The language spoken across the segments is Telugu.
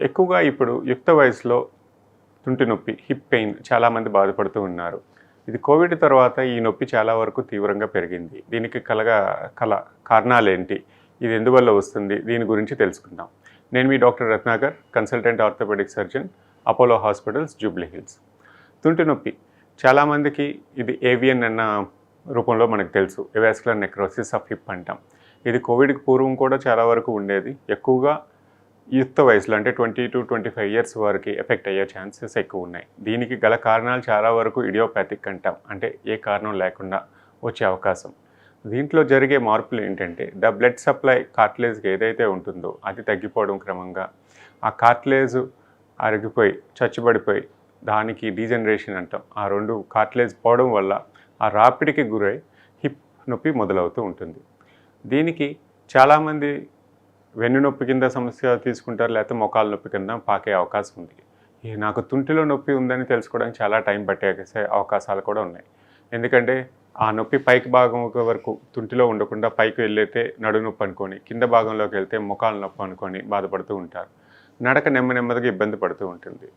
ఎక్కువగా ఇప్పుడు యుక్త వయసులో తుంటి నొప్పి హిప్ పెయిన్ చాలామంది బాధపడుతూ ఉన్నారు. ఇది కోవిడ్ తర్వాత ఈ నొప్పి చాలా వరకు తీవ్రంగా పెరిగింది. దీనికి కలగా కల కారణాలు ఏంటి ఇది ఎందువల్ల వస్తుంది? దీని గురించి తెలుసుకుందాం. నేను మీ doctor Ratnakar consultant orthopaedic surgeon Apollo hospitals Jubilee Hills. తుంటి నొప్పి. చాలామందికి ఇది ఏవియన్ అన్న రూపంలో మనకు తెలుసు. ఎవాస్కులర్ నెక్రోసిస్ ఆఫ్ హిప్ అంటాం. ఇది కోవిడ్కి పూర్వం కూడా చాలా వరకు ఉండేది. ఎక్కువగా యుక్త వయసులో అంటే twenty two twenty five years వరకు ఎఫెక్ట్ అయ్యే ఛాన్సెస్ ఎక్కువ ఉన్నాయి. దీనికి గల కారణాలు చాలా వరకు ఇడియోపాథిక్ అంటాం. అంటే ఏ కారణం లేకుండా వచ్చే అవకాశం. దీంట్లో జరిగే మార్పులు ఏంటంటే ద బ్లడ్ సప్లై కార్టిలేజ్కి ఏదైతే ఉంటుందో అది తగ్గిపోవడం క్రమంగా ఆ కార్టిలేజ్ అరిగిపోయి చచ్చుబడిపోయి దానికి డీజనరేషన్ అంటాం. ఆ రెండు కార్టిలేజ్ పోవడం వల్ల ఆ రాపిడికి గురై హిప్ నొప్పి మొదలవుతూ ఉంటుంది. దీనికి చాలామంది వెన్ను నొప్పి కింద సమస్య తీసుకుంటారు లేకపోతే మోకాలు నొప్పి కింద పాకే అవకాశం ఉంది. నాకు తుంటిలో నొప్పి ఉందని తెలుసుకోవడానికి చాలా టైం పట్టేసే అవకాశాలు కూడా ఉన్నాయి. ఎందుకంటే ఆ నొప్పి పైకి భాగం వరకు తుంటిలో ఉండకుండా పైకి వెళ్ళైతే నడు నొప్పి అనుకొని కింద భాగంలోకి వెళ్తే మొకాల నొప్పి అనుకొని బాధపడుతూ ఉంటారు. నడక నెమ్మ నెమ్మదిగా ఇబ్బంది పడుతూ ఉంటుంది.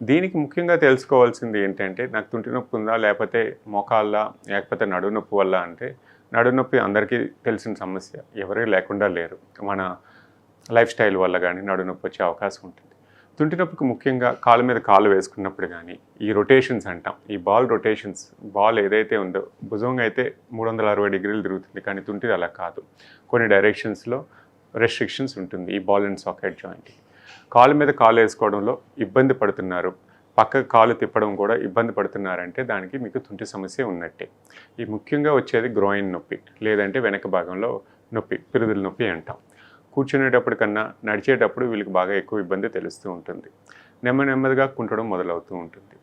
దీనికి ముఖ్యంగా తెలుసుకోవాల్సింది ఏంటంటే నాకు తుంటి నొప్పి ఉందా లేకపోతే మోకాళ్ళ లేకపోతే నడు నొప్పి వల్ల అంటే నడు నొప్పి అందరికీ తెలిసిన సమస్య ఎవరూ లేకుండా లేరు. మన లైఫ్ స్టైల్ వల్ల కానీ నడునొప్పి వచ్చే అవకాశం ఉంటుంది. తుంటి నొప్పికి ముఖ్యంగా కాలు మీద కాలు వేసుకున్నప్పుడు కానీ ఈ రొటేషన్స్ అంటాం. ఈ బాల్ రొటేషన్స్ బాల్ ఏదైతే ఉందో భుజంగా అయితే మూడు వందల అరవై డిగ్రీలు తిరుగుతుంది కానీ తుంటిది అలా కాదు. కొన్ని డైరెక్షన్స్లో రెస్ట్రిక్షన్స్ ఉంటుంది ఈ బాల్ అండ్ సాకెట్ జాయింట్ కాలు మీద కాలు వేసుకోవడంలో ఇబ్బంది పడుతున్నారు. పక్కకు కాలు తిప్పడం కూడా ఇబ్బంది పడుతున్నారంటే దానికి మీకు తుంటి సమస్య ఉన్నట్టే. ఈ ముఖ్యంగా వచ్చేది గ్రోయిన్ నొప్పి లేదంటే వెనక భాగంలో నొప్పి పిరుదుల నొప్పి అంటాం. కూర్చునేటప్పటికన్నా నడిచేటప్పుడు వీళ్ళకి బాగా ఎక్కువ ఇబ్బంది తెలుస్తూ ఉంటుంది. నెమ్మ నెమ్మదిగా కుంటడం మొదలవుతూ ఉంటుంది.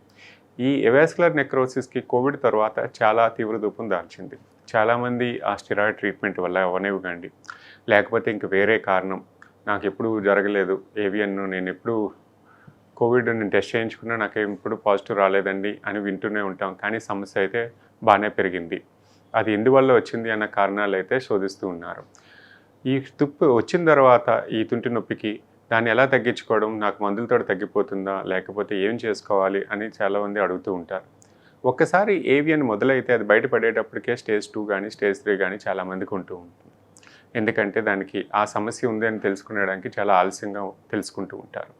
ఈ ఎవాస్కులర్ నెక్రోసిస్కి కోవిడ్ తర్వాత చాలా తీవ్ర రూపం దాల్చింది. చాలామంది ఆ స్టిరాయిడ్ ట్రీట్మెంట్ వల్ల అవనివ్వకండి లేకపోతే ఇంక వేరే కారణం. నాకు ఎప్పుడు జరగలేదు. ఏవియన్ నేను ఎప్పుడు కోవిడ్ నేను టెస్ట్ చేయించుకున్నా నాకు ఎప్పుడు పాజిటివ్ రాలేదండి అని వింటూనే ఉంటాం. కానీ సమస్య అయితే బాగానే పెరిగింది. అది ఎందువల్ల వచ్చింది అన్న కారణాలు అయితే శోధిస్తూ ఉన్నారు. ఈ తుప్పు వచ్చిన తర్వాత ఈ తుంటి నొప్పికి దాన్ని ఎలా తగ్గించుకోవడం నాకు మందులతో తగ్గిపోతుందా లేకపోతే ఏం చేసుకోవాలి అని చాలామంది అడుగుతూ ఉంటారు. ఒక్కసారి ఏవియన్ మొదలైతే అది బయటపడేటప్పటికే స్టేజ్ టూ కానీ స్టేజ్ త్రీ కానీ చాలామందికి ఉంటూ ఉంటుంది. ఎందుకంటే దానికి ఆ సమస్య ఉంది అని తెలుసుకునేడానికి చాలా ఆలస్యంగా తెలుసుకుంటూ ఉంటారు.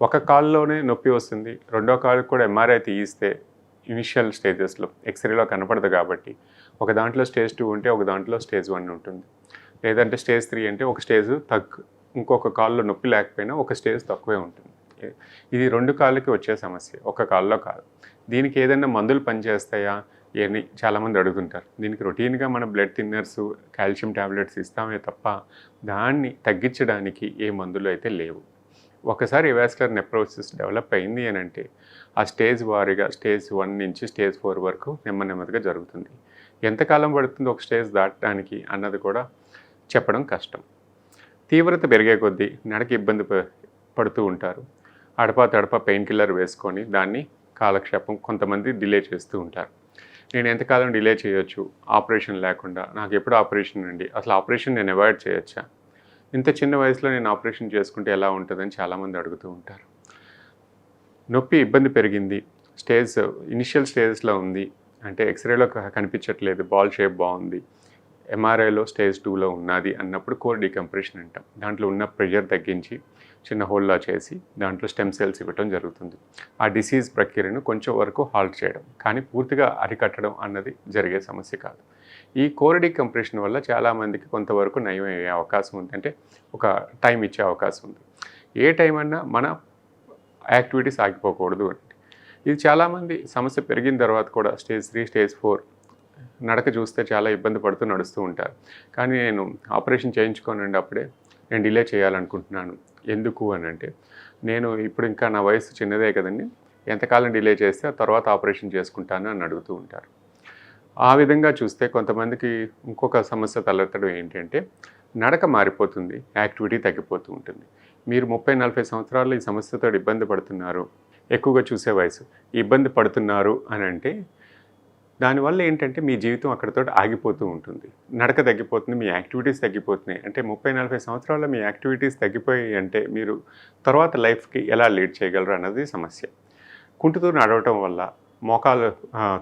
ఒక కాల్లోనే నొప్పి వస్తుంది. రెండో కాలు కూడా ఎంఆర్ఐ తీయిస్తే ఇనిషియల్ స్టేజెస్లో ఎక్స్రేలో కనపడదు కాబట్టి ఒక దాంట్లో స్టేజ్ టూ ఉంటే ఒక దాంట్లో స్టేజ్ వన్ ఉంటుంది. లేదంటే స్టేజ్ త్రీ అంటే ఒక స్టేజ్ తగ్గు ఇంకొక కాల్లో నొప్పి లేకపోయినా ఒక స్టేజ్ తక్కువే ఉంటుంది. ఇది రెండు కాళ్ళకి వచ్చే సమస్య ఒక కాల్లో కాదు. దీనికి ఏదైనా మందులు పనిచేస్తాయా? అని చాలామంది అడుగుతుంటారు. దీనికి రొటీన్గా మన బ్లడ్ థిన్నర్స్ కాల్షియం ట్యాబ్లెట్స్ ఇస్తామే తప్ప దాన్ని తగ్గించడానికి ఏ మందులు అయితే లేవు. ఒకసారి ఎవాస్కులర్ నెప్రోసిస్ డెవలప్ అయింది అని అంటే ఆ స్టేజ్ వారీగా స్టేజ్ వన్ నుంచి స్టేజ్ ఫోర్ వరకు నెమ్మ నెమ్మదిగా జరుగుతుంది. ఎంతకాలం పడుతుంది ఒక స్టేజ్ దాటడానికి అన్నది కూడా చెప్పడం కష్టం. తీవ్రత పెరిగే కొద్దీ నడక ఇబ్బంది ప- పడుతూ ఉంటారు. అడపా తడప పెయిన్ కిల్లర్ వేసుకొని దాన్ని కాలక్షేపం కొంతమంది డిలే చేస్తూ ఉంటారు. నేను ఎంతకాలం డిలే చేయొచ్చు? ఆపరేషన్ లేకుండా. నాకు ఎప్పుడు ఆపరేషన్ అండి? అసలు ఆపరేషన్ నేను అవాయిడ్ చేయొచ్చా? ఇంత చిన్న వయసులో నేను ఆపరేషన్ చేసుకుంటే ఎలా ఉంటుందని చాలామంది అడుగుతూ ఉంటారు. నొప్పి ఇబ్బంది పెరిగింది. స్టేజ్ ఇనిషియల్ స్టేజెస్లో ఉంది. అంటే ఎక్స్రేలో కనిపించట్లేదు. బాల్ షేప్ బాగుంది. ఎంఆర్ఐలో స్టేజ్ టూలో ఉన్నది అన్నప్పుడు కోర్ డికంప్రెషన్ అంటాం. దాంట్లో ఉన్న ప్రెషర్ తగ్గించి చిన్న హోల్లా చేసి దాంట్లో స్టెమ్ సెల్స్ ఇవ్వటం జరుగుతుంది. ఆ డిసీజ్ ప్రక్రియను కొంచెం వరకు హాల్ట్ చేయడం కానీ పూర్తిగా అరికట్టడం అన్నది జరిగే సమస్య కాదు. ఈ కోరడి కంప్రెషన్ వల్ల చాలామందికి కొంతవరకు నయం అయ్యే అవకాశం ఉంది. అంటే ఒక టైం ఇచ్చే అవకాశం ఉంది. ఏ టైం అన్నా మన యాక్టివిటీస్ ఆగిపోకూడదు అంటే ఇది చాలామంది సమస్య పెరిగిన తర్వాత కూడా స్టేజ్ త్రీ స్టేజ్ ఫోర్ నడక చూస్తే చాలా ఇబ్బంది పడుతూ నడుస్తూ ఉంటారు. కానీ నేను ఆపరేషన్ చేయించుకోనండి అప్పుడే. నేను డిలే చేయాలనుకుంటున్నాను. ఎందుకు అని అంటే నేను ఇప్పుడు ఇంకా నా వయసు చిన్నదే కదండి. ఎంతకాలం డిలే చేస్తే తర్వాత ఆపరేషన్ చేసుకుంటాను అని అడుగుతూ ఉంటారు. ఆ విధంగా చూస్తే కొంతమందికి ఇంకొక సమస్య తలెత్తడం ఏంటంటే నడక మారిపోతుంది యాక్టివిటీ తగ్గిపోతూ ఉంటుంది. మీరు ముప్పై నలభై సంవత్సరాలు ఈ సమస్యతో ఇబ్బంది పడుతున్నారు ఎక్కువగా చూసే వయసు. ఇబ్బంది పడుతున్నారు అని అంటే దానివల్ల ఏంటంటే మీ జీవితం అక్కడతో ఆగిపోతూ ఉంటుంది. నడక తగ్గిపోతుంది మీ యాక్టివిటీస్ తగ్గిపోతున్నాయి. అంటే ముప్పై నలభై సంవత్సరాల్లో మీ యాక్టివిటీస్ తగ్గిపోయాయి అంటే మీరు తర్వాత లైఫ్కి ఎలా లీడ్ చేయగలరు అన్నది సమస్య. కుంటుతూ నడవటం వల్ల మోకాలు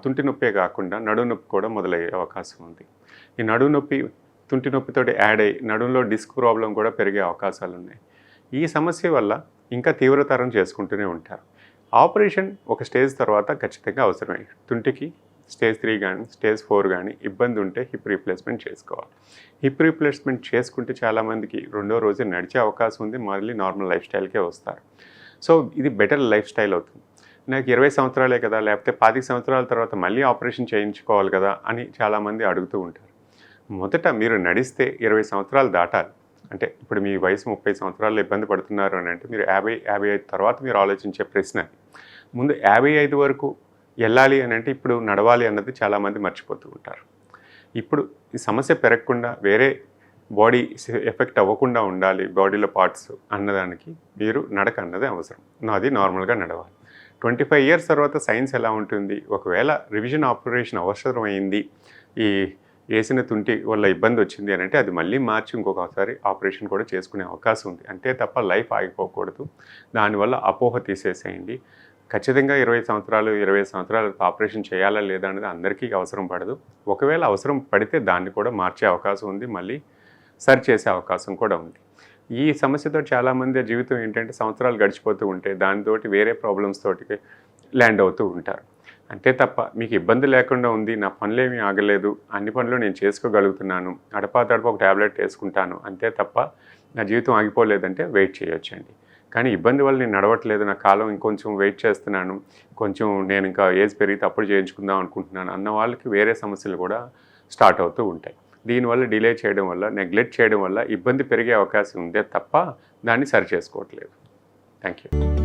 తుంటి నొప్పే కాకుండా నడుము నొప్పి కూడా మొదలయ్యే అవకాశం ఉంది. ఈ నడుము నొప్పి తుంటి నొప్పితోటి యాడ్ అయ్యి నడుములో డిస్క్ ప్రాబ్లం కూడా పెరిగే అవకాశాలు ఉన్నాయి. ఈ సమస్య వల్ల ఇంకా తీవ్రతరం చేసుకుంటూనే ఉంటారు. ఆపరేషన్ ఒక స్టేజ్ తర్వాత ఖచ్చితంగా అవసరమే తుంటికి స్టేజ్ త్రీ కానీ స్టేజ్ ఫోర్ కానీ ఇబ్బంది ఉంటే హిప్ రీప్లేస్మెంట్ చేసుకోవాలి. హిప్ రీప్లేస్మెంట్ చేసుకుంటే చాలామందికి రెండో రోజు నడిచే అవకాశం ఉంది మళ్ళీ నార్మల్ లైఫ్ స్టైల్కే వస్తారు. సో ఇది బెటర్ లైఫ్ స్టైల్ అవుతుంది. నాకు ఇరవై సంవత్సరాలే కదా లేకపోతే పాతిక సంవత్సరాల తర్వాత మళ్ళీ ఆపరేషన్ చేయించుకోవాలి కదా అని చాలామంది అడుగుతూ ఉంటారు. మొదట మీరు నడిస్తే ఇరవై సంవత్సరాలు దాటాలి. అంటే ఇప్పుడు మీ వయసు ముప్పై సంవత్సరాలు ఇబ్బంది పడుతున్నారు అని అంటే మీరు యాభై యాభై ఐదు తర్వాత మీరు ఆలోచించే ప్రశ్న ముందు యాభై ఐదు వరకు వెళ్ళాలి అని అంటే ఇప్పుడు నడవాలి అన్నది చాలామంది మర్చిపోతూ ఉంటారు. ఇప్పుడు ఈ సమస్య పెరగకుండా వేరే బాడీ ఎఫెక్ట్ అవ్వకుండా ఉండాలి బాడీలో పార్ట్స్ అన్నదానికి మీరు నడక అన్నది అవసరం. నాది నార్మల్గా నడవాలి. ట్వంటీ ఫైవ్ ఇయర్స్ తర్వాత సైన్స్ ఎలా ఉంటుంది? ఒకవేళ రివిజన్ ఆపరేషన్ అవసరమైంది ఈ వేసిన తుంటి వల్ల ఇబ్బంది వచ్చింది అని అంటే అది మళ్ళీ మార్చి ఇంకొకసారి ఆపరేషన్ కూడా చేసుకునే అవకాశం ఉంది. అంతే తప్ప లైఫ్ ఆగిపోకూడదు. దానివల్ల అపోహ తీసేసేయండి. ఖచ్చితంగా ఇరవై సంవత్సరాలు ఇరవై సంవత్సరాలు ఆపరేషన్ చేయాలా లేదా అనేది అందరికీ అవసరం పడదు. ఒకవేళ అవసరం పడితే దాన్ని కూడా మార్చే అవకాశం ఉంది. మళ్ళీ సరి చేసే అవకాశం కూడా ఉంది. ఈ సమస్యతో చాలామంది జీవితం ఏంటంటే సంవత్సరాలు గడిచిపోతూ ఉంటే దానితోటి వేరే ప్రాబ్లమ్స్ తోటి ల్యాండ్ అవుతూ ఉంటారు. అంతే తప్ప మీకు ఇబ్బంది లేకుండా ఉంది నా పనులేమీ ఆగలేదు అన్ని పనులు నేను చేసుకోగలుగుతున్నాను అడపా తడప ఒక ట్యాబ్లెట్ వేసుకుంటాను అంతే తప్ప నా జీవితం ఆగిపోలేదంటే వెయిట్ చేయొచ్చండి. కానీ ఇబ్బంది వల్ల నేను నడవట్లేదు నా కాలం ఇంకొంచెం వెయిట్ చేస్తున్నాను కొంచెం నేను ఇంకా ఏజ్ పెరిగితే అప్పుడు చేయించుకుందాం అనుకుంటున్నాను అన్న వాళ్ళకి వేరే సమస్యలు కూడా స్టార్ట్ అవుతూ ఉంటాయి. దీనివల్ల డిలే చేయడం వల్ల నెగ్లెక్ట్ చేయడం వల్ల ఇబ్బంది పెరిగే అవకాశం ఉందే తప్ప దాన్ని సరి చేసుకోవట్లేదు. Thank you